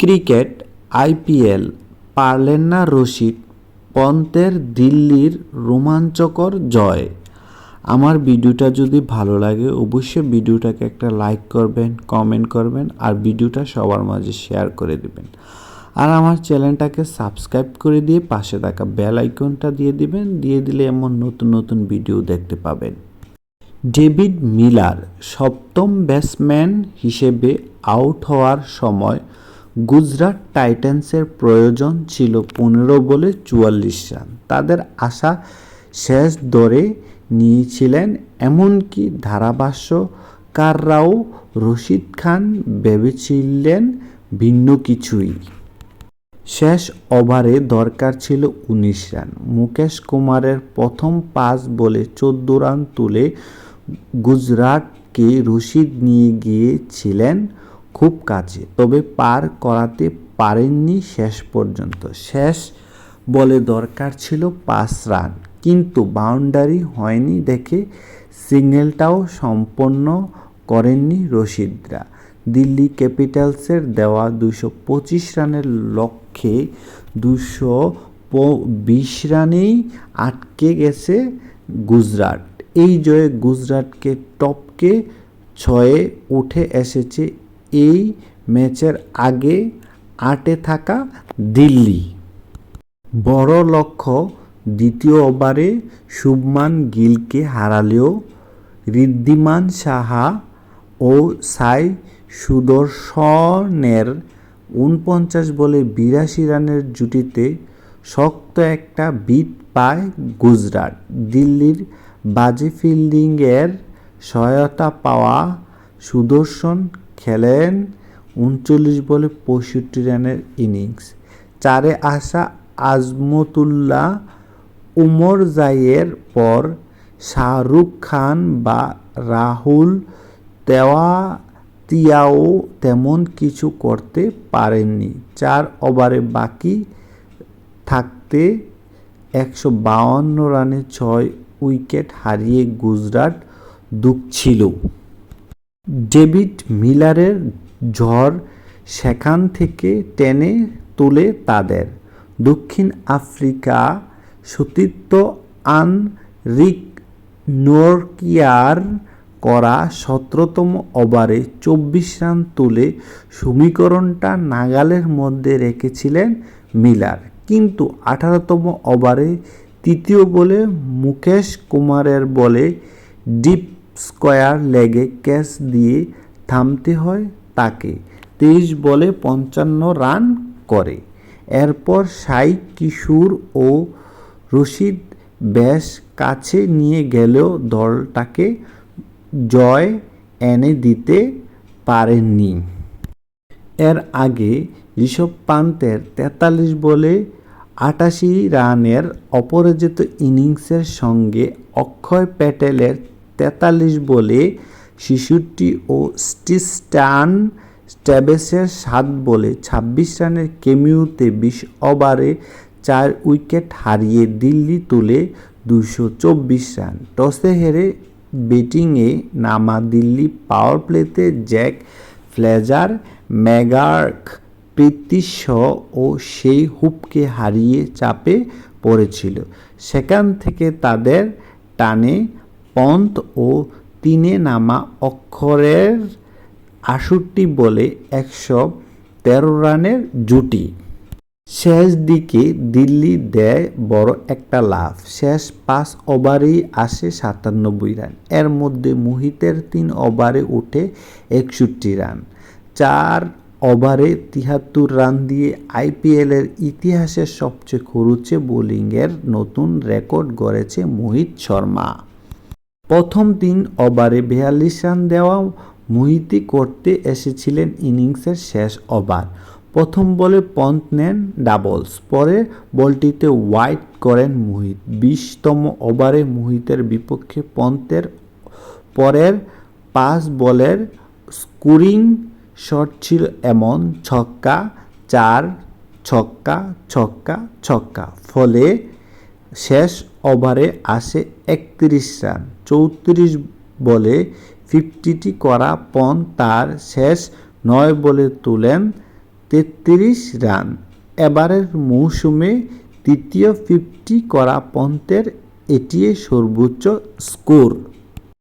Cricket, IPL, পারলেন না রশিদ, পন্তের দিল্লির রোমাঞ্চকর জয়। আমার ভিডিওটা যদি ভালো লাগে, অবশ্যই ভিডিওটাকে একটা লাইক করবেন, কমেন্ট করবেন, আর ভিডিওটা সবার মাঝে শেয়ার করে দেবেন। আর আমার চ্যানেলটাকে সাবস্ক্রাইব করে দিয়ে পাশে থাকা বেল আইকনটা দিয়ে দিবেন, দিয়ে দিলে এমন নতুন নতুন ভিডিও দেখতে পাবেন। ডেভিড মিলার সপ্তম ব্যাটসম্যান হিসেবে আউট হওয়ার সময় গুজরাট টাইটান্সের প্রয়োজন ছিল পনেরো বলে চুয়াল্লিশ রান। তাদের আশা শেষ দরে নিয়েছিলেন, এমনকি ধারাভাষ্যকাররাও রশিদ খান ভেবেছিলেন ভিন্ন কিছুই। শেষ ওভারে দরকার ছিল উনিশ রান। মুকেশ কুমারের প্রথম পাঁচ বলে চোদ্দ রান তুলে গুজরাটকে রশিদ নিয়ে গিয়েছিলেন খুব কাছে তবে পার করাতে পারেননি শেষ পর্যন্ত। শেষ বলে দরকার ছিল পাঁচ রান, কিন্তু বাউন্ডারি হয়নি দেখে সিঙ্গেলটাও সম্পন্ন করেননি রশিদরা। দিল্লি ক্যাপিটালসের দেওয়া দুশো পঁচিশ রানের লক্ষ্যে দুশো বিশ রানেই আটকে গেছে গুজরাট। এই জয়ে গুজরাটকে টপকে ছয়ে উঠে এসেছে এই ম্যাচের আগে আটে থাকা দিল্লি। বড় লক্ষ্য দ্বিতীয় ওভারে শুভমান গিলকে হারালেও ঋদ্ধিমান সাহা ও সাই সুদর্শনের উনপঞ্চাশ বলে বিরাশি রানের জুটিতে শক্ত একটা বিট পায় গুজরাট। দিল্লির বাজে ফিল্ডিংয়ের সহায়তা পাওয়া সুদর্শন খেলেন উনচল্লিশ বলে পঁয়ষট্টি রানের ইনিংস। চারে আসা আজমতুল্লাহ, উমর জাইয়ের পর শাহরুখ খান বা রাহুল তেওয়াতিয়াও তেমন কিছু করতে পারেননি। চার ওভারে বাকি থাকতে একশো বাউান্ন রানে ছয় উইকেট হারিয়ে গুজরাট দুঃখছিল ডেভিড মিলারের ঝড় সেখান থেকে টেনে তোলে তাদের। দক্ষিণ আফ্রিকা সতীর্থ আন রিক নোরকিয়ার করা সতেরোতম ওভারে চব্বিশ রান তুলে সমীকরণটা নাগালের মধ্যে রেখেছিলেন মিলার। কিন্তু আঠারোতম ওভারে তৃতীয় বলে মুকেশ কুমারের বলে ডিপ স্কোয়ার লেগে ক্যাচ দিয়ে থামতে হয় তাকে। তেইশ বলে পঞ্চান্ন রান করে। এরপর সাই কিশোর ও রশিদ বেশ কাছে নিয়ে গেলেও দলটাকে জয় এনে দিতে পারেননি। এর আগে ঋষভ পান্তের তেতাল্লিশ বলে আটাশি রানের অপরাজিত ইনিংসের সঙ্গে অক্ষয় প্যাটেলের তেতাল্লিশ বলে শিশুটি ও স্টিস্টান স্ট্যাবেসের সাত বলে ছাব্বিশ রানের কেমিউতে বিশ ওভারে চার উইকেট হারিয়ে দিল্লি তুলে দুশো চব্বিশ রান। টসে হেরে ব্যাটিংয়ে নামা দিল্লি পাওয়ার প্লেতে জ্যাক ফ্লেজার, ম্যাগার্ক প্রীতিশ ও সেই হুপকে হারিয়ে চাপে পড়েছিল। সেখান থেকে তাদের টানে পন্থ ও তিনে নামা অক্ষরের আষট্টি বলে একশো তেরো রানের জুটি। শেষ দিকে দিল্লি দেয় বড় একটা লাভ শেষ পাঁচ ওভারেই আসে সাতানব্বই রান। এর মধ্যে মোহিতের তিন ওভারে উঠে একষট্টি রান। চার ওভারে তিয়াত্তর রান দিয়ে আইপিএলের ইতিহাসের সবচেয়ে খরুচে বোলিংয়ের নতুন রেকর্ড গড়েছে মোহিত শর্মা। প্রথম তিন ওভারে বিয়াল্লিশ রান দেওয়া মোহিতই করতে এসেছিলেন ইনিংসের শেষ ওভার। প্রথম বলে পন্থ নেন ডাবলস, পরে বলটিতে ওয়াইড করেন মুহিত। বিশতম ওভারে মুহিতের বিপক্ষে পন্থের পরের পাঁচ বলের স্কোরিং শট ছিল এমন, ছক্কা, চার, ছক্কা ছক্কা ছক্কা। ফলে শেষ ওভারে আসে একত্রিশ রান। চৌত্রিশ বলে ফিফটিটি করা পন তার শেষ নয় বলে তোলেন তেত্রিশ রান। এবারের মৌসুমে তৃতীয় ফিফটি করা পন্তের এটি সর্বোচ্চ স্কোর।